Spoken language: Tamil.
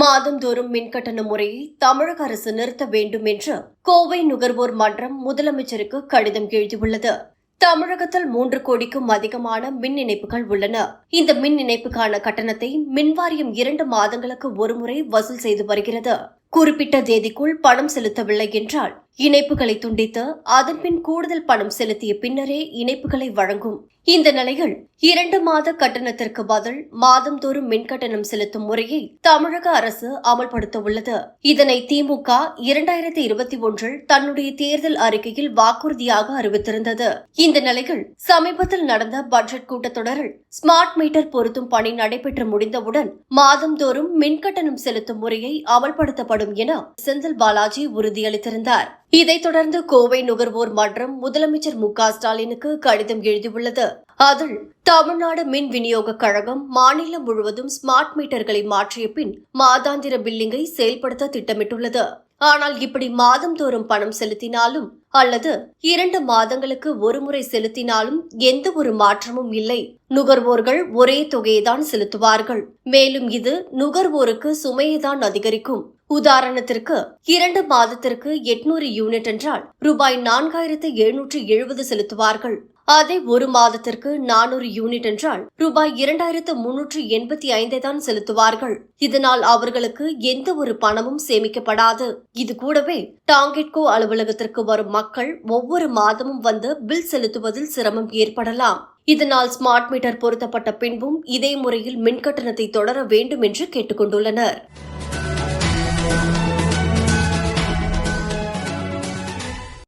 மாதந்தோறும் மின்கட்டண முறையை தமிழக அரசு நிறுத்த வேண்டும் என்று கோவை நுகர்வோர் மன்றம் முதலமைச்சருக்கு கடிதம் எழுதியுள்ளது. தமிழகத்தில் மூன்று கோடிக்கும் அதிகமான மின் இணைப்புகள் உள்ளன. இந்த மின் இணைப்புக்கான கட்டணத்தை மின்வாரியம் இரண்டு மாதங்களுக்கு ஒருமுறை வசூல் செய்து வருகிறது. குறிப்பிட்ட தேதிக்குள் பணம் செலுத்தவில்லை என்றால் இணைப்புகளை துண்டித்து அதன்பின் கூடுதல் பணம் செலுத்திய பின்னரே இணைப்புகளை வழங்கும். இந்த நிலையில் இரண்டு மாத கட்டணத்திற்கு பதில் மாதந்தோறும் மின்கட்டணம் செலுத்தும் முறையை தமிழக அரசு அமல்படுத்த உள்ளது இதனை திமுக இரண்டாயிரத்தி இருபத்தி ஒன்றில் தன்னுடைய தேர்தல் அறிக்கையில் வாக்குறுதியாக அறிவித்திருந்தது. இந்த நிலையில் சமீபத்தில் நடந்த பட்ஜெட் கூட்டத்தொடரில் ஸ்மார்ட் மீட்டர் பொருத்தும் பணி நடைபெற்று முடிந்தவுடன் மாதந்தோறும் மின்கட்டணம் செலுத்தும் முறையை அமல்படுத்தப்படும் என செந்தில் பாலாஜி உறுதியளித்திருந்தார். இதைத் தொடர்ந்து கோவை நுகர்வோர் மன்றம் முதலமைச்சர் மு க ஸ்டாலினுக்கு கடிதம் எழுதியுள்ளது. அதில் தமிழ்நாடு மின் விநியோக கழகம் மாநிலம் முழுவதும் ஸ்மார்ட் மீட்டர்களை மாற்றிய பின் மாதாந்திர பில்லிங்கை செயல்படுத்த திட்டமிட்டுள்ளது. ஆனால் இப்படி மாதந்தோறும் பணம் செலுத்தினாலும் அல்லது இரண்டு மாதங்களுக்கு ஒருமுறை செலுத்தினாலும் எந்த ஒரு மாற்றமும் இல்லை. நுகர்வோர்கள் ஒரே தொகையைதான் செலுத்துவார்கள். மேலும் இது நுகர்வோருக்கு சுமையைதான் அதிகரிக்கும். உதாரணத்திற்கு இரண்டு மாதத்திற்கு எட்நூறு யூனிட் என்றால் ரூபாய் நான்காயிரத்து எழுநூற்று எழுபது செலுத்துவார்கள். அதே ஒரு மாதத்திற்கு நானூறு யூனிட் என்றால் ரூபாய் இரண்டாயிரத்து முன்னூற்று எண்பத்தி ஐந்தை தான் செலுத்துவார்கள். இதனால் அவர்களுக்கு எந்த ஒரு பணமும் சேமிக்கப்படாது. இது கூடவே டாங்கெட்கோ அலுவலகத்திற்கு வரும் மக்கள் ஒவ்வொரு மாதமும் வந்து பில் செலுத்துவதில் சிரமம் ஏற்படலாம். இதனால் ஸ்மார்ட் மீட்டர் பொருத்தப்பட்ட பின்பும் இதே முறையில் மின்கட்டணத்தை தொடர வேண்டும் என்று கேட்டுக்கொண்டுள்ளனர்.